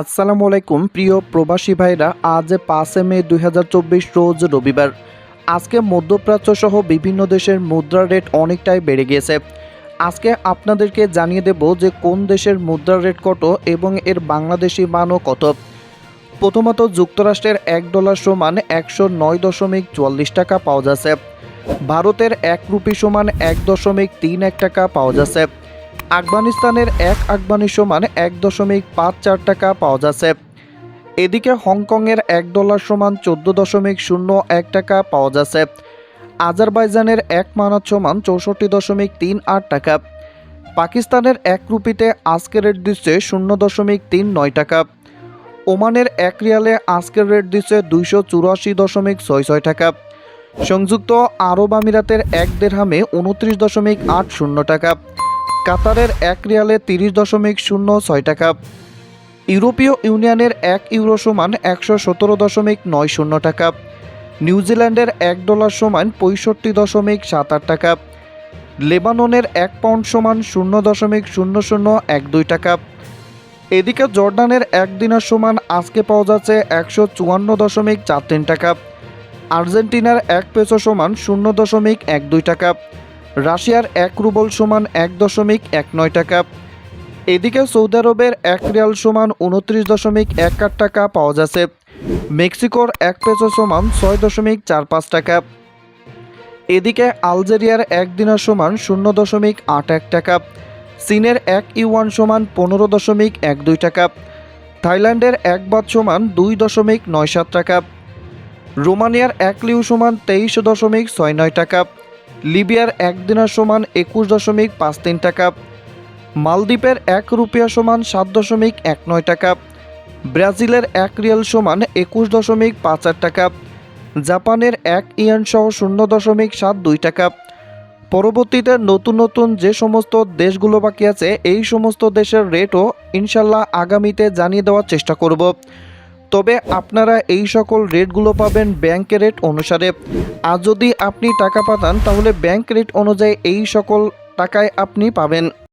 আসসালামু আলাইকুম, প্রিয় প্রবাসী ভাইরা। আজ পাঁচে মে দুই হাজার চব্বিশ, রোজ রবিবার। আজকে মধ্যপ্রাচ্য সহ বিভিন্ন দেশের মুদ্রা রেট অনেকটাই বেড়ে গিয়েছে। আজকে আপনাদেরকে জানিয়ে দেব যে কোন দেশের মুদ্রা রেট কত এবং এর বাংলাদেশি মানও কত। প্রথমত যুক্তরাষ্ট্রের এক ডলার সমান একশো নয় দশমিক চুয়াল্লিশ টাকা পাওয়া যাচ্ছে। ভারতের এক রুপি সমান এক দশমিক তিন এক টাকা পাওয়া যাচ্ছে। আফগানিস্তানের এক আফগানি সমান এক দশমিক পাঁচ চার টাকা পাওয়া যাচ্ছে। এদিকে হংকংয়ের এক ডলার সমান চোদ্দ দশমিক শূন্য এক টাকা পাওয়া যাচ্ছে। আজারবাইজানের এক মানাত সমান চৌষট্টি দশমিক তিন আট টাকা। পাকিস্তানের এক রুপিতে আজকের রেট দিচ্ছে শূন্য দশমিক তিন নয় টাকা। ওমানের এক রিয়ালে আজকের রেট দিচ্ছে দুইশো চুরাশি দশমিক ছয় ছয় টাকা। সংযুক্ত আরব আমিরাতের এক দেড়হামে উনত্রিশ দশমিক আট শূন্য টাকা। কাতারের এক রিয়ালে তিরিশ দশমিক শূন্য ছয় টাকা। ইউরোপীয় ইউনিয়নের এক ইউরো সমান একশো সতেরো দশমিক নয় শূন্য টাকা। নিউজিল্যান্ডের এক ডলার সমান পঁয়ষট্টি দশমিক সাত আট টাকা। লেবাননের এক পাউন্ড সমান শূন্য দশমিক শূন্য শূন্য এক দুই টাকা। এদিকে জর্ডানের এক দিনের সমান আজকে পাওয়া যাচ্ছে একশো চুয়ান্ন দশমিক চার তিন টাকা। আর্জেন্টিনার এক পেসো সমান শূন্য দশমিক এক দুই টাকা। রাশিয়ার এক রুবল সমান এক দশমিক এক নয় টাকা। এদিকে সৌদি আরবের এক রিয়াল সমান উনত্রিশ দশমিক এক আট টাকা পাওয়া যাচ্ছে। মেক্সিকোর এক পেসো সমান ছয় দশমিক চার পাঁচ টাকা। এদিকে আলজেরিয়ার এক দিনের সমান শূন্য দশমিক আট এক টাকা। চীনের এক ইউয়ান সমান পনেরো দশমিক এক দুই টাকা। থাইল্যান্ডের এক বাদ সমান দুই দশমিক নয় সাত টাকা। রোমানিয়ার এক লিউ সমান তেইশ দশমিক ছয় নয় টাকা। লিবিয়ার এক দিনার সমান একুশ দশমিক পাঁচ তিন টাকা, মালদ্বীপের এক রুপিয়া সমান সাত দশমিক এক নয় টাকা, ব্রাজিলের এক রিয়াল সমান একুশ দশমিক পাঁচ আট টাকা, জাপানের এক ইয়ান সহ শূন্য দশমিক সাত দুই টাকা। পরবর্তীতে নতুন নতুন যে সমস্ত দেশগুলো বাকি আছে, এই সমস্ত দেশের রেটও ইনশাল্লাহ আগামীতে জানিয়ে দেওয়ার চেষ্টা করব। তবে আপনারা এই সকল রেটগুলো পাবেন ব্যাংক রেট অনুসারে। আর যদি আপনি টাকা পাঠান, তাহলে ব্যাংক রেট অনুযায়ী এই সকল টাকায় আপনি পাবেন।